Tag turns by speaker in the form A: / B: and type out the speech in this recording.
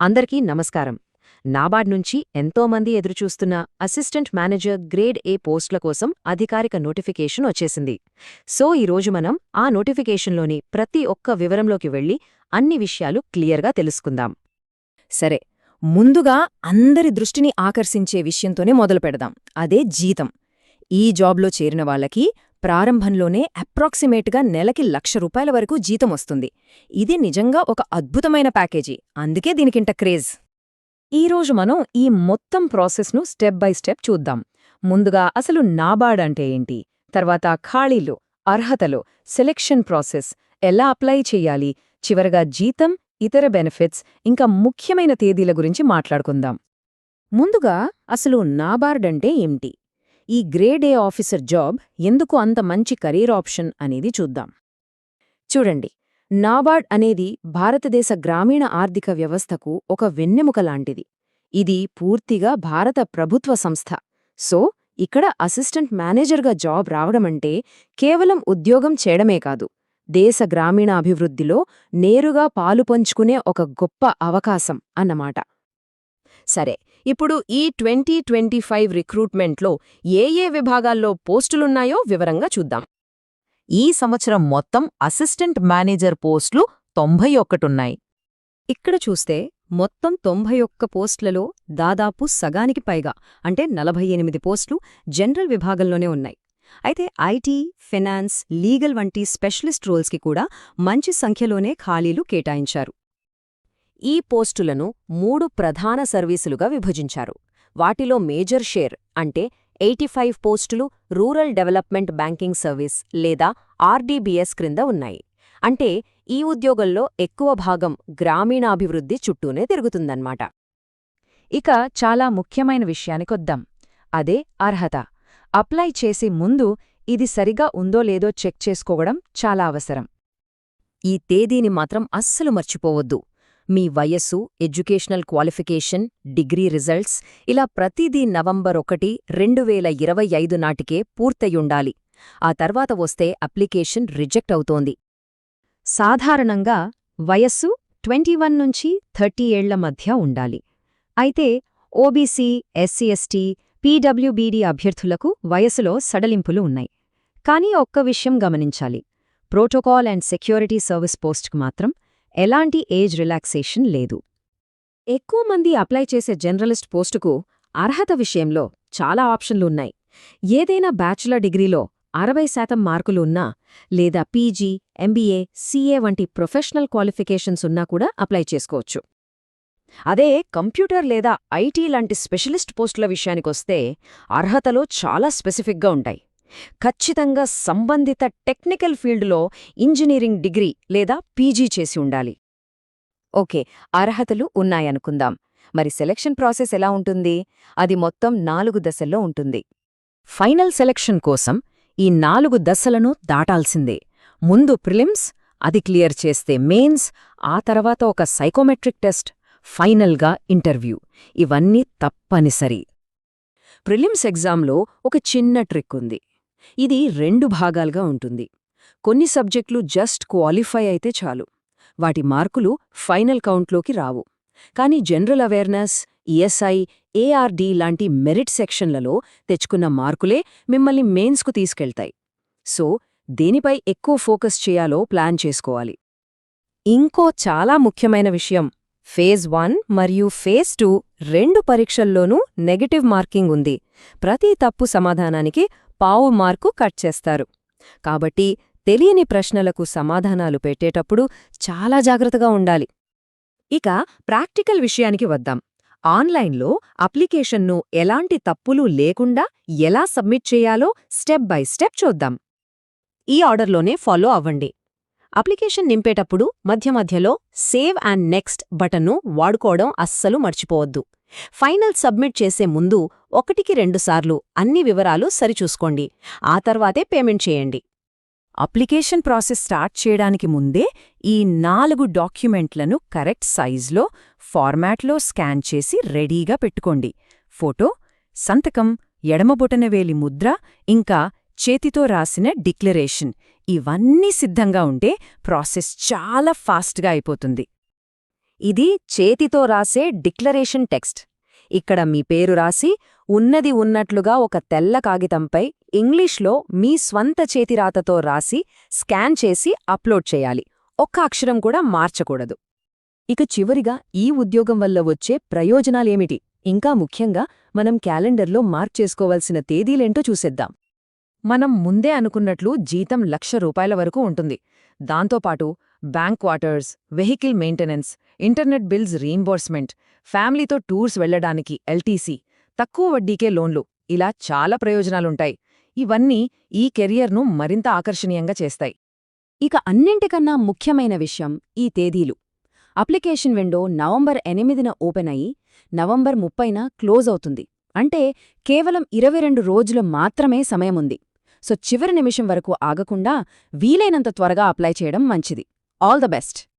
A: అందరికీ నమస్కారం. నాబార్డ్ నుంచి ఎంతోమంది ఎదురుచూస్తున్న అసిస్టెంట్ మేనేజర్ గ్రేడ్ ఏ పోస్టుల కోసం అధికారిక నోటిఫికేషన్ వచ్చేసింది. సో ఈరోజు మనం ఆ నోటిఫికేషన్లోని ప్రతి ఒక్క వివరంలోకి వెళ్ళి అన్ని విషయాలు క్లియర్గా తెలుసుకుందాం.
B: సరే ముందుగా అందరి దృష్టిని ఆకర్షించే విషయంతోనే మొదలు పెడదాం అదే జీతం. ఈ జాబ్లో చేరిన వాళ్ళకి ప్రారంభంలోనే అప్రాక్సిమేట్గా నెలకి లక్ష రూపాయల వరకు జీతం వస్తుంది. ఇది నిజంగా ఒక అద్భుతమైన ప్యాకేజీ. అందుకే దీనికింట క్రేజ్. ఈరోజు మనం ఈ మొత్తం ప్రాసెస్ను స్టెప్ బై స్టెప్ చూద్దాం. ముందుగా అసలు నాబార్డ్ అంటే ఏంటి? తర్వాత ఖాళీలు అర్హతలు సెలెక్షన్ ప్రాసెస్ ఎలా అప్లై చెయ్యాలి చివరగా జీతం ఇతర బెనిఫిట్స్ ఇంకా ముఖ్యమైన తేదీల గురించి మాట్లాడుకుందాం. ముందుగా అసలు నాబార్డ్ అంటే ఏమిటి ఈ గ్రేడ్ ఏ ఆఫీసర్ జాబ్ ఎందుకు అంత మంచి కెరీర్ ఆప్షన్ అనేది చూద్దాం. చూడండి నాబార్డ్ అనేది భారతదేశ గ్రామీణ ఆర్థిక వ్యవస్థకు ఒక వెన్నెముక లాంటిది. ఇది పూర్తిగా భారత ప్రభుత్వ సంస్థ. సో ఇక్కడ అసిస్టెంట్ మేనేజర్గా జాబ్ రావడమంటే కేవలం ఉద్యోగం చేయడమే కాదు దేశ గ్రామీణ అభివృద్ధిలో నేరుగా పాలుపంచుకునే ఒక గొప్ప అవకాశం అన్నమాట. సరే ఇప్పుడు ఈ ట్వంటీ ట్వంటీ ఫైవ్ రిక్రూట్మెంట్లో ఏ ఏ విభాగాల్లో పోస్టులున్నాయో వివరంగా చూద్దాం.
C: ఈ సంవత్సరం మొత్తం అసిస్టెంట్ మేనేజర్ పోస్టులు తొంభై ఒక్కటున్నాయి.
B: ఇక్కడ చూస్తే మొత్తం తొంభై ఒక్క పోస్టులలో దాదాపు సగానికి పైగా అంటే నలభై ఎనిమిది పోస్టులు జనరల్ విభాగంలోనే ఉన్నాయి. అయితే ఐటీ ఫినాన్స్ లీగల్ వంటి స్పెషలిస్ట్ రోల్స్కి కూడా మంచి సంఖ్యలోనే ఖాళీలు కేటాయించారు.
A: ఈ పోస్టులను మూడు ప్రధాన సర్వీసులుగా విభజించారు. వాటిలో మేజర్ షేర్ అంటే ఎయిటీ ఫైవ్ పోస్టులు రూరల్ డెవలప్మెంట్ బ్యాంకింగ్ సర్వీస్ లేదా ఆర్డీబీఎస్ క్రింద ఉన్నాయి. అంటే ఈ ఉద్యోగంలో ఎక్కువ భాగం గ్రామీణాభివృద్ధి చుట్టూనే తిరుగుతుందన్నమాట.
C: ఇక చాలా ముఖ్యమైన విషయానికొద్దాం అదే అర్హత. అప్లై చేసే ముందు ఇది సరిగా ఉందో లేదో చెక్ చేసుకోవడం చాలా అవసరం.
B: ఈ తేదీని మాత్రం అస్సలు మర్చిపోవద్దు. మీ వయస్సు ఎడ్యుకేషనల్ క్వాలిఫికేషన్ డిగ్రీ రిజల్ట్స్ ఇలా ప్రతిదీ నవంబర్ ఒకటి రెండు వేల ఇరవై ఐదు నాటికే పూర్తయుండాలి ఆ తర్వాత వస్తే అప్లికేషన్ రిజెక్ట్ అవుతోంది. సాధారణంగా వయస్సు ట్వంటీ వన్ నుంచి థర్టీ ఏళ్ళ మధ్య ఉండాలి. అయితే ఓబీసీ ఎస్సీఎస్టీ పీడబ్ల్యూబీడీ అభ్యర్థులకు వయసులో సడలింపులు ఉన్నాయి. కానీ ఒక్క విషయం గమనించాలి. ప్రోటోకాల్ అండ్ సెక్యూరిటీ సర్వీస్ పోస్ట్కు మాత్రం ఎలాంటి ఏజ్ రిలాక్సేషన్ లేదు. ఎక్కువ మంది అప్లై చేసే జనరలిస్ట్ పోస్టుకు అర్హత విషయంలో చాలా ఆప్షన్లున్నాయి ఏదైనా బ్యాచులర్ డిగ్రీలో అరవై శాతం మార్కులు ఉన్నా లేదా పీజీ ఎంబీఏ సీఏ వంటి ప్రొఫెషనల్ క్వాలిఫికేషన్స్ ఉన్నా కూడా అప్లై చేసుకోవచ్చు. అదే కంప్యూటర్ లేదా ఐటీ లాంటి స్పెషలిస్ట్ పోస్టుల విషయానికొస్తే అర్హతలో చాలా స్పెసిఫిక్గా ఉంటాయి. ఖచ్చితంగా సంబంధిత టెక్నికల్ ఫీల్డ్లో ఇంజనీరింగ్ డిగ్రీ లేదా పీజీ చేసి ఉండాలి. ఓకే అర్హతలు ఉన్నాయనుకుందాం. మరి సెలక్షన్ ప్రాసెస్ ఎలా ఉంటుంది? అది మొత్తం నాలుగు దశల్లో ఉంటుంది. ఫైనల్ సెలక్షన్ కోసం ఈ నాలుగు దశలను దాటాల్సిందే. ముందు ప్రిలిమ్స్ అది క్లియర్ చేస్తే మెయిన్స్ ఆ తర్వాత ఒక సైకోమెట్రిక్ టెస్ట్ ఫైనల్గా ఇంటర్వ్యూ. ఇవన్నీ తప్పనిసరి. ప్రిలిమ్స్ ఎగ్జామ్లో ఒక చిన్న ట్రిక్ ఉంది. ఇది రెండు భాగాలుగా ఉంటుంది. కొన్ని సబ్జెక్టులు జస్ట్ క్వాలిఫై అయితే చాలు. వాటి మార్కులు ఫైనల్ కౌంట్లోకి రావు. కానీ జనరల్ అవేర్నెస్ ఈఎస్ఐ ఏఆర్డి లాంటి మెరిట్ సెక్షన్లలో తెచ్చుకున్న మార్కులే మిమ్మల్ని మెయిన్స్కు తీసుకెళ్తాయి. సో దేనిపై ఎక్కువ ఫోకస్ చేయాలో ప్లాన్ చేసుకోవాలి. ఇంకో చాలా ముఖ్యమైన విషయం ఫేజ్ వన్ మరియు ఫేజ్ టూ రెండు పరీక్షల్లోనూ నెగటివ్ మార్కింగ్ ఉంది. ప్రతి తప్పు సమాధానానికి పావు మార్కు కట్ చేస్తారు. కాబట్టి తెలియని ప్రశ్నలకు సమాధానాలు పెట్టేటప్పుడు చాలా జాగ్రత్తగా ఉండాలి. ఇక ప్రాక్టికల్ విషయానికి వద్దాం. ఆన్లైన్లో అప్లికేషన్ను ఎలాంటి తప్పులు లేకుండా ఎలా సబ్మిట్ చేయాలో స్టెప్ బై స్టెప్ చూద్దాం. ఈ ఆర్డర్లోనే ఫాలో అవ్వండి. అప్లికేషన్ నింపేటప్పుడు మధ్య మధ్యలో సేవ్ అండ్ నెక్స్ట్ బటన్ను వాడుకోవడం అస్సలు మర్చిపోవద్దు. ఫైనల్ సబ్మిట్ చేసే ముందు ఒకటికి రెండుసార్లు అన్ని వివరాలు సరిచూసుకోండి. ఆ తర్వాతే పేమెంట్ చేయండి. అప్లికేషన్ ప్రాసెస్ స్టార్ట్ చేయడానికి ముందే ఈ నాలుగు డాక్యుమెంట్లను కరెక్ట్ సైజ్లో ఫార్మాట్లో స్కాన్ చేసి రెడీగా పెట్టుకోండి. ఫోటో సంతకం ఎడమబొటనవేలి ముద్ర ఇంకా చేతితో రాసిన డిక్లరేషన్. ఇవన్నీ సిద్ధంగా ఉంటే ప్రాసెస్ చాలా ఫాస్ట్గా అయిపోతుంది. ఇది చేతితో రాసే డిక్లరేషన్ టెక్స్ట్. ఇక్కడ మీ పేరు రాసి ఉన్నది ఉన్నట్లుగా ఒక తెల్ల కాగితంపై ఇంగ్లీష్లో మీ స్వంత చేతిరాతతో రాసి స్కాన్ చేసి అప్లోడ్ చేయాలి. ఒక్క అక్షరం కూడా మార్చకూడదు.
C: ఇక చివరిగా ఈ ఉద్యోగం వల్ల వచ్చే ప్రయోజనాలేమిటి? ఇంకా ముఖ్యంగా మనం క్యాలెండర్లో మార్క్ చేసుకోవాల్సిన తేదీలేంటో చూసేద్దాం. మనం ముందే అనుకున్నట్లు జీతం లక్ష రూపాయల వరకు ఉంటుంది. దాంతోపాటు bank quarters vehicle maintenance internet bills reimbursement ఫ్యామిలీతో టూర్స్ వెళ్ళడానికి ఎల్టీసీ తక్కువ వడ్డీకే లోన్లు ఇలా చాలా ప్రయోజనాలుంటాయి. ఇవన్నీ ఈ కెరియర్ను మరింత ఆకర్షణీయంగా చేస్తాయి.
B: ఇక అన్నింటికన్నా ముఖ్యమైన విషయం ఈ తేదీలు. అప్లికేషన్ విండో నవంబర్ ఎనిమిదిన ఓపెన్ అయి నవంబర్ ముప్పైన క్లోజ్ అవుతుంది. అంటే కేవలం ఇరవై రెండు రోజులు మాత్రమే సమయముంది. సో చివరి నిమిషం వరకు ఆగకుండా వీలైనంత త్వరగా అప్లై చేయడం మంచిది. All the best